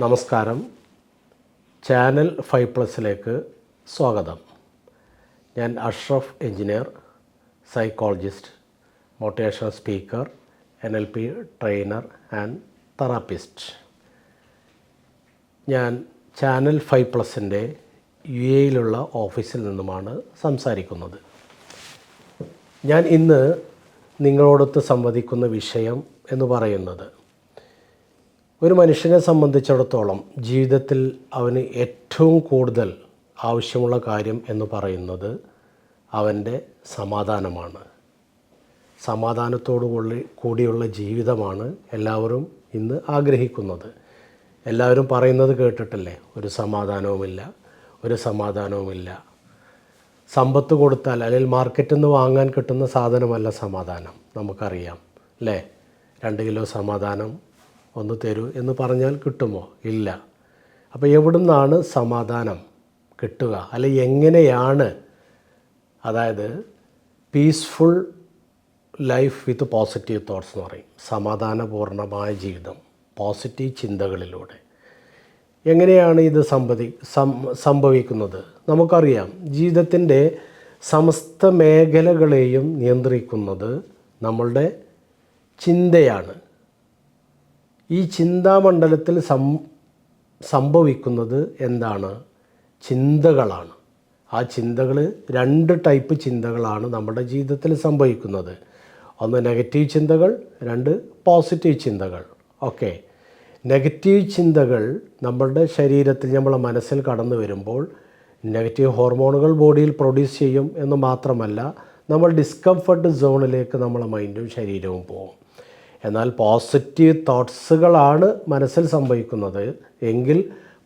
നമസ്കാരം. Channel five പ്ലസിലേക്ക് സ്വാഗതം. ഞാൻ Ashraf engineer psychologist motivational speaker N L P trainer and therapist. ഞാൻ ചാനൽ ഫൈവ് പ്ലസിന്റെ യു എയിലുള്ള ഓഫീസിൽ നിന്നുമാണ് സംസാരിക്കുന്നത്. ഞാൻ ഇന്ന് നിങ്ങളോടൊത്ത് സംവദിക്കുന്ന വിഷയം എന്ന് പറയുന്നത് ഒരു മനുഷ്യനെ സംബന്ധിച്ചിടത്തോളം ജീവിതത്തിൽ അവന് ഏറ്റവും കൂടുതൽ ആവശ്യമുള്ള കാര്യം എന്ന് പറയുന്നത് അവന്റെ സമാധാനമാണ്. സമാധാനത്തോടു കൂടി കൂടിയുള്ള ജീവിതമാണ് എല്ലാവരും ഇന്ന് ആഗ്രഹിക്കുന്നത്. എല്ലാവരും പറയുന്നത് കേട്ടിട്ടില്ലേ? ഒരു സമാധാനവുമില്ല ഒരു സമാധാനവുമില്ല. സമ്പത്ത് കൊടുത്താൽ അല്ലെങ്കിൽ മാർക്കറ്റിൽ നിന്ന് വാങ്ങാൻ കിട്ടുന്ന സാധനമല്ല സമാധാനം നമുക്കറിയാം. അല്ലേ രണ്ട് കിലോ സമാധാനം ഒന്ന് തരൂ എന്ന് പറഞ്ഞാൽ കിട്ടുമോ? ഇല്ല. അപ്പോൾ എവിടുന്നാണ് സമാധാനം കിട്ടുക? അല്ലെ എങ്ങനെയാണ് അതായത് peaceful life with positive thoughts എന്ന് പറയും. സമാധാനപൂർണമായ ജീവിതം പോസിറ്റീവ് ചിന്തകളിലൂടെ. എങ്ങനെയാണ് ഇത് സംഭവി സംഭവിക്കുന്നത്? നമുക്കറിയാം. ജീവിതത്തിന്റെ സമസ്ത മേഖലകളെയും നിയന്ത്രിക്കുന്നത് നമ്മളുടെ ചിന്തയാണ്. ഈ ചിന്താമണ്ഡലത്തിൽ സം സംഭവിക്കുന്നത് എന്താണ്? ചിന്തകളാണ്. ആ ചിന്തകൾ രണ്ട് ടൈപ്പ് ചിന്തകളാണ് നമ്മുടെ ജീവിതത്തിൽ സംഭവിക്കുന്നത്. ഒന്ന് നെഗറ്റീവ് ചിന്തകൾ രണ്ട് പോസിറ്റീവ് ചിന്തകൾ. ഓക്കെ. നെഗറ്റീവ് ചിന്തകൾ നമ്മളുടെ ശരീരത്തിൽ നമ്മളെ മനസ്സിൽ കടന്നു വരുമ്പോൾ നെഗറ്റീവ് ഹോർമോണുകൾ ബോഡിയിൽ പ്രൊഡ്യൂസ് ചെയ്യും എന്ന് മാത്രമല്ല നമ്മൾ ഡിസ്കംഫർട്ട് സോണിലേക്ക് നമ്മളെ മൈൻഡും ശരീരവും പോകും. എന്നാൽ പോസിറ്റീവ് തോട്ട്സുകളാണ് മനസ്സിൽ സംഭവിക്കുന്നത്. എങ്കിൽ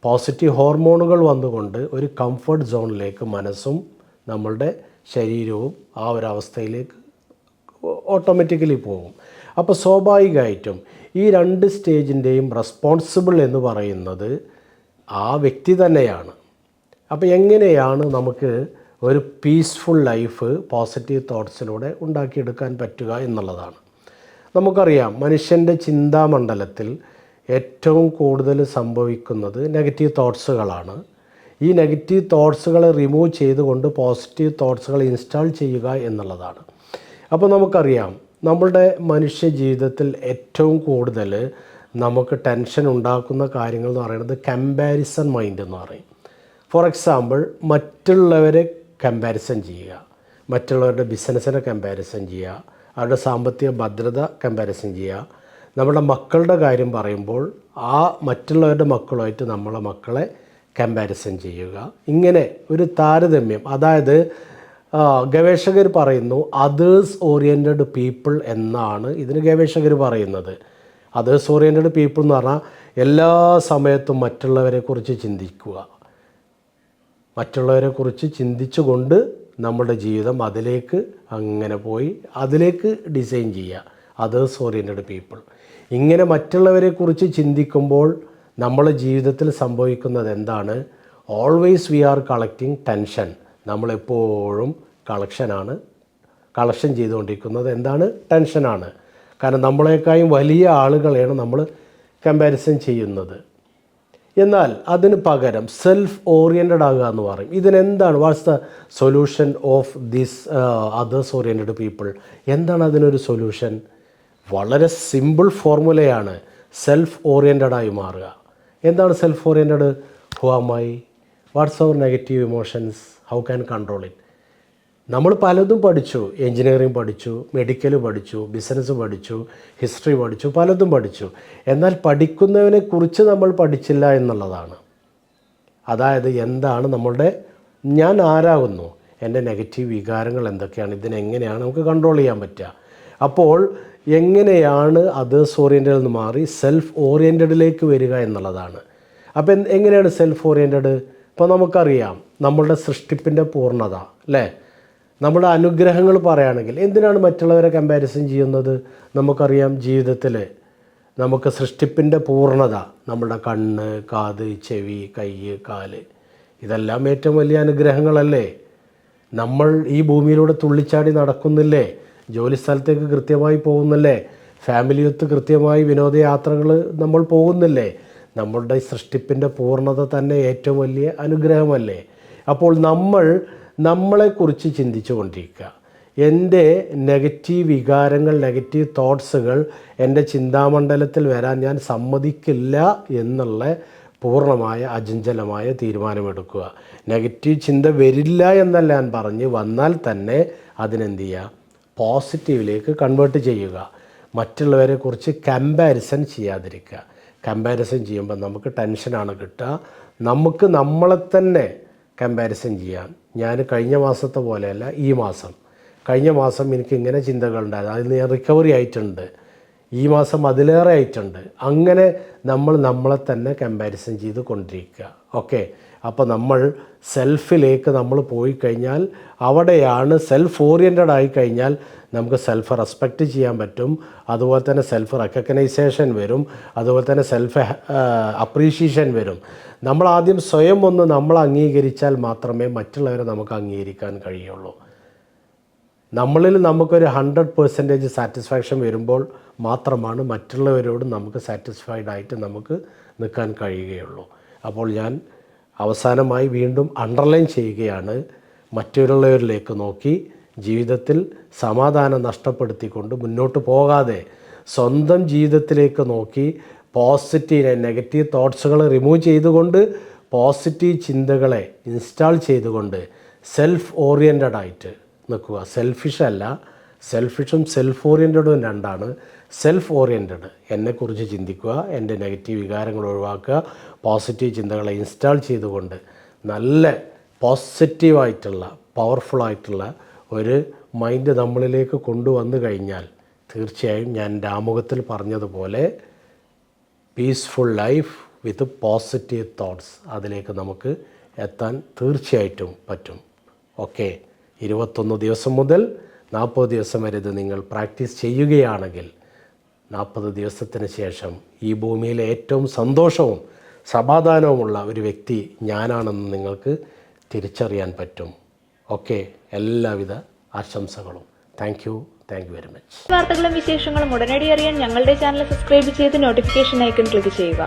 പോസിറ്റീവ് ഹോർമോണുകൾ വന്നുകൊണ്ട് ഒരു കംഫർട്ട് സോണിലേക്ക് മനസ്സും നമ്മളുടെ ശരീരവും ആ ഒരു അവസ്ഥയിലേക്ക് ഓട്ടോമാറ്റിക്കലി പോകും. അപ്പോൾ സ്വാഭാവികമായിട്ടും ഈ രണ്ട് സ്റ്റേജിന്റെയും റെസ്പോൺസിബിൾ എന്ന് പറയുന്നത് ആ വ്യക്തി തന്നെയാണ്. അപ്പോൾ എങ്ങനെയാണ് നമുക്ക് ഒരു പീസ്ഫുൾ ലൈഫ് പോസിറ്റീവ് തോട്ട്സിലൂടെ ഉണ്ടാക്കിയെടുക്കാൻ പറ്റുക എന്നുള്ളതാണ്. നമുക്കറിയാം മനുഷ്യന്റെ ചിന്താമണ്ഡലത്തിൽ ഏറ്റവും കൂടുതൽ സംഭവിക്കുന്നത് നെഗറ്റീവ് തോട്ട്സുകളാണ് ഈ നെഗറ്റീവ് തോട്ട്സുകളെ റിമൂവ് ചെയ്തുകൊണ്ട് പോസിറ്റീവ് തോട്ട്സുകൾ ഇൻസ്റ്റാൾ ചെയ്യുക എന്നുള്ളതാണ്. അപ്പോൾ നമുക്കറിയാം നമ്മളുടെ മനുഷ്യ ജീവിതത്തിൽ ഏറ്റവും കൂടുതൽ നമുക്ക് ടെൻഷൻ ഉണ്ടാക്കുന്ന കാര്യങ്ങൾ എന്ന് പറയുന്നത് കമ്പാരിസൺ മൈൻഡ് എന്ന് പറയും. ഫോർ എക്സാമ്പിൾ മറ്റുള്ളവരെ കമ്പാരിസൺ ചെയ്യുക. മറ്റുള്ളവരുടെ ബിസിനസ്സിനെ കമ്പാരിസൺ ചെയ്യുക. അവരുടെ സാമ്പത്തിക ഭദ്രത കമ്പാരിസൺ ചെയ്യുക. നമ്മുടെ മക്കളുടെ കാര്യം പറയുമ്പോൾ ആ മറ്റുള്ളവരുടെ മക്കളുമായിട്ട് നമ്മളെ മക്കളെ കമ്പാരിസൺ ചെയ്യുക. ഇങ്ങനെ ഒരു താരതമ്യം. അതായത് ഗവേഷകർ പറയുന്നു അതേഴ്സ് ഓറിയന്റഡ് പീപ്പിൾ എന്നാണ് ഇതിന് ഗവേഷകർ പറയുന്നത്. അതേഴ്സ് ഓറിയന്റഡ് പീപ്പിൾ എന്ന് പറഞ്ഞാൽ എല്ലാ സമയത്തും മറ്റുള്ളവരെക്കുറിച്ച് ചിന്തിക്കുക. മറ്റുള്ളവരെക്കുറിച്ച് ചിന്തിച്ചുകൊണ്ട് നമ്മുടെ ജീവിതം അതിലേക്ക് അങ്ങനെ പോയി അതിലേക്ക് ഡിസൈൻ ചെയ്യുക. അതേഴ്സ് ഓറിയന്റഡ് പീപ്പിൾ ഇങ്ങനെ മറ്റുള്ളവരെക്കുറിച്ച് ചിന്തിക്കുമ്പോൾ നമ്മളെ ജീവിതത്തിൽ സംഭവിക്കുന്നത് എന്താണ്? Always we are collecting tension നമ്മളെപ്പോഴും കളക്ഷനാണ് കളക്ഷൻ ചെയ്തുകൊണ്ടിരിക്കുന്നത് എന്താണ്? ടെൻഷനാണ് കാരണം നമ്മളെക്കായും വലിയ ആളുകളെയാണ് നമ്മൾ കമ്പാരിസൺ ചെയ്യുന്നത്. എന്നാൽ അതിന് പകരം സെൽഫ് ഓറിയന്റഡ് ആകുക എന്ന് പറയും. ഇതിനെന്താണ്? What's the solution of this others oriented people എന്താണ് അതിനൊരു സൊല്യൂഷൻ വളരെ സിമ്പിൾ ഫോർമുലയാണ് സെൽഫ് ഓറിയന്റഡായി മാറുക. എന്താണ് self oriented who am I what's our negative emotions how can control it നമ്മൾ പലതും പഠിച്ചു. എൻജിനീയറിംഗ് പഠിച്ചു മെഡിക്കൽ പഠിച്ചു ബിസിനസ് പഠിച്ചു ഹിസ്റ്ററി പഠിച്ചു പലതും പഠിച്ചു. എന്നാൽ പഠിക്കുന്നവനെ കുറിച്ച് നമ്മൾ പഠിച്ചില്ല എന്നുള്ളതാണ്. അതായത് എന്താണ് നമ്മളുടെ ഞാൻ ആരാകുന്നു? എന്റെ നെഗറ്റീവ് വികാരങ്ങൾ എന്തൊക്കെയാണ്? ഇതിനെങ്ങനെയാണ് നമുക്ക് കൺട്രോൾ ചെയ്യാൻ പറ്റുക? അപ്പോൾ എങ്ങനെയാണ് അതേഴ്സ് ഓറിയന്റഡിൽ നിന്ന് മാറി സെൽഫ് ഓറിയന്റഡിലേക്ക് വരിക എന്നുള്ളതാണ്. അപ്പം എങ്ങനെയാണ് സെൽഫ് ഓറിയന്റഡ് ഇപ്പോൾ നമുക്കറിയാം നമ്മളുടെ സൃഷ്ടിപ്പിന്റെ പൂർണത അല്ലേ? നമ്മുടെ അനുഗ്രഹങ്ങൾ പറയുകയാണെങ്കിൽ എന്തിനാണ് മറ്റുള്ളവരെ കമ്പാരിസൺ ചെയ്യുന്നത്? നമുക്കറിയാം ജീവിതത്തിൽ നമുക്ക് സൃഷ്ടിപ്പിന്റെ പൂർണത നമ്മുടെ കണ്ണ് കാത് ചെവി കൈ കാൽ ഇതെല്ലാം ഏറ്റവും വലിയ അനുഗ്രഹങ്ങളല്ലേ? നമ്മൾ ഈ ഭൂമിയിലൂടെ തുള്ളിച്ചാടി നടക്കുന്നില്ലേ? ജോലി സ്ഥലത്തേക്ക് കൃത്യമായി പോകുന്നില്ലേ? ഫാമിലി ഫാമിലിയൊത്ത് കൃത്യമായി വിനോദയാത്രകൾ നമ്മൾ പോകുന്നില്ലേ? നമ്മളുടെ സൃഷ്ടിപ്പിന്റെ പൂർണത തന്നെ ഏറ്റവും വലിയ അനുഗ്രഹമല്ലേ? അപ്പോൾ നമ്മൾ നമ്മളെക്കുറിച്ച് ചിന്തിച്ചു കൊണ്ടിരിക്കുക. എന്റെ നെഗറ്റീവ് വികാരങ്ങൾ നെഗറ്റീവ് തോട്ട്സുകൾ എന്റെ ചിന്താമണ്ഡലത്തിൽ വരാൻ ഞാൻ സമ്മതിക്കില്ല എന്നുള്ള പൂർണമായ അചഞ്ചലമായ തീരുമാനമെടുക്കുക. നെഗറ്റീവ് ചിന്ത വരില്ല എന്നല്ല ഞാൻ പറഞ്ഞ് വന്നാൽ തന്നെ അതിനെന്ത് ചെയ്യുക? പോസിറ്റീവിലേക്ക് കൺവേർട്ട് ചെയ്യുക. മറ്റുള്ളവരെ കുറിച്ച് കമ്പാരിസൺ ചെയ്യാതിരിക്കുക. കമ്പാരിസൺ ചെയ്യുമ്പോൾ നമുക്ക് ടെൻഷനാണ് കിട്ടുക. നമുക്ക് നമ്മളെ തന്നെ കമ്പാരിസൺ ചെയ്യാം ഞാൻ കഴിഞ്ഞ മാസത്തെ പോലെയല്ല ഈ മാസം. കഴിഞ്ഞ മാസം എനിക്ക് ഇങ്ങനെ ചിന്തകളുണ്ടായിരുന്നു അതിൽ ഞാൻ റിക്കവറി ആയിട്ടുണ്ട്. ഈ മാസം അതിലേറെ ആയിട്ടുണ്ട്. അങ്ങനെ നമ്മൾ നമ്മളെ തന്നെ കമ്പാരിസൺ ചെയ്ത് കൊണ്ടിരിക്കുക. ഓക്കെ അപ്പോൾ നമ്മൾ സെൽഫിലേക്ക് നമ്മൾ പോയി കഴിഞ്ഞാൽ അവിടെയാണ് സെൽഫ് ഓറിയന്റഡ് ആയി കഴിഞ്ഞാൽ നമുക്ക് സെൽഫ് റെസ്പെക്റ്റ് ചെയ്യാൻ പറ്റും. അതുപോലെ തന്നെ സെൽഫ് റെക്കഗ്നൈസേഷൻ വരും. അതുപോലെ തന്നെ സെൽഫ് അപ്രീഷിയേഷൻ വരും. നമ്മൾ ആദ്യം സ്വയം ഒന്ന് നമ്മൾ അംഗീകരിച്ചാൽ മാത്രമേ മറ്റുള്ളവരെ നമുക്ക് അംഗീകരിക്കാൻ കഴിയുള്ളൂ. നമ്മളിൽ നമുക്കൊരു ഹൺഡ്രഡ് പെർസെന്റേജ് സാറ്റിസ്ഫാക്ഷൻ വരുമ്പോൾ മാത്രമാണ് മറ്റുള്ളവരോട് നമുക്ക് സാറ്റിസ്ഫൈഡ് ആയിട്ട് നമുക്ക് നിൽക്കാൻ കഴിയുകയുള്ളൂ. അപ്പോൾ ഞാൻ അവസാനമായി വീണ്ടും അണ്ടർലൈൻ ചെയ്യുകയാണ് മറ്റുള്ളവരിലേക്ക് നോക്കി ജീവിതത്തിൽ സമാധാനം നഷ്ടപ്പെടുത്തിക്കൊണ്ട് മുന്നോട്ട് പോകാതെ സ്വന്തം ജീവിതത്തിലേക്ക് നോക്കി പോസിറ്റീവ് നെഗറ്റീവ് തോട്ട്സുകൾ റിമൂവ് ചെയ്തുകൊണ്ട് പോസിറ്റീവ് ചിന്തകളെ ഇൻസ്റ്റാൾ ചെയ്തുകൊണ്ട് സെൽഫ് ഓറിയന്റഡ് ആയിട്ട് നിൽക്കുക. സെൽഫിഷ് അല്ല സെൽഫിഷും സെൽഫ് ഓറിയന്റഡും രണ്ടാണ്. സെൽഫ് ഓറിയന്റഡ് എന്നെക്കുറിച്ച് ചിന്തിക്കുക എന്റെ നെഗറ്റീവ് വികാരങ്ങൾ ഒഴിവാക്കുക പോസിറ്റീവ് ചിന്തകളെ ഇൻസ്റ്റാൾ ചെയ്തുകൊണ്ട് നല്ല പോസിറ്റീവായിട്ടുള്ള പവർഫുള്ളായിട്ടുള്ള ഒരു മൈൻഡ് നമ്മളിലേക്ക് കൊണ്ടുവന്നു കഴിഞ്ഞാൽ തീർച്ചയായും ഞാൻ എന്റെ ആമുഖത്തിൽ പറഞ്ഞതുപോലെ peaceful life with positive thoughts അതിലേക്ക് നമുക്ക് എത്താൻ തീർച്ചയായിട്ടും പറ്റും. ഓക്കെ ഇരുപത്തൊന്ന് ദിവസം മുതൽ നാൽപ്പത് ദിവസം വരെ ഇത് നിങ്ങൾ പ്രാക്ടീസ് ചെയ്യുകയാണെങ്കിൽ നാൽപ്പത് ദിവസത്തിന് ശേഷം ഈ ഭൂമിയിലെ ഏറ്റവും സന്തോഷവും സമാധാനവുമുള്ള ഒരു വ്യക്തി ഞാനാണെന്ന് നിങ്ങൾക്ക് തിരിച്ചറിയാൻ പറ്റും. ഓക്കെ എല്ലാവിധ ആശംസകളും. Thank you thank you very much വാർത്തകളും വിശേഷങ്ങളും ഉടനടി അറിയാൻ ഞങ്ങളുടെ ചാനൽ സബ്സ്ക്രൈബ് ചെയ്ത് നോട്ടിഫിക്കേഷൻ ഐക്കൺ ക്ലിക്ക് ചെയ്യുക.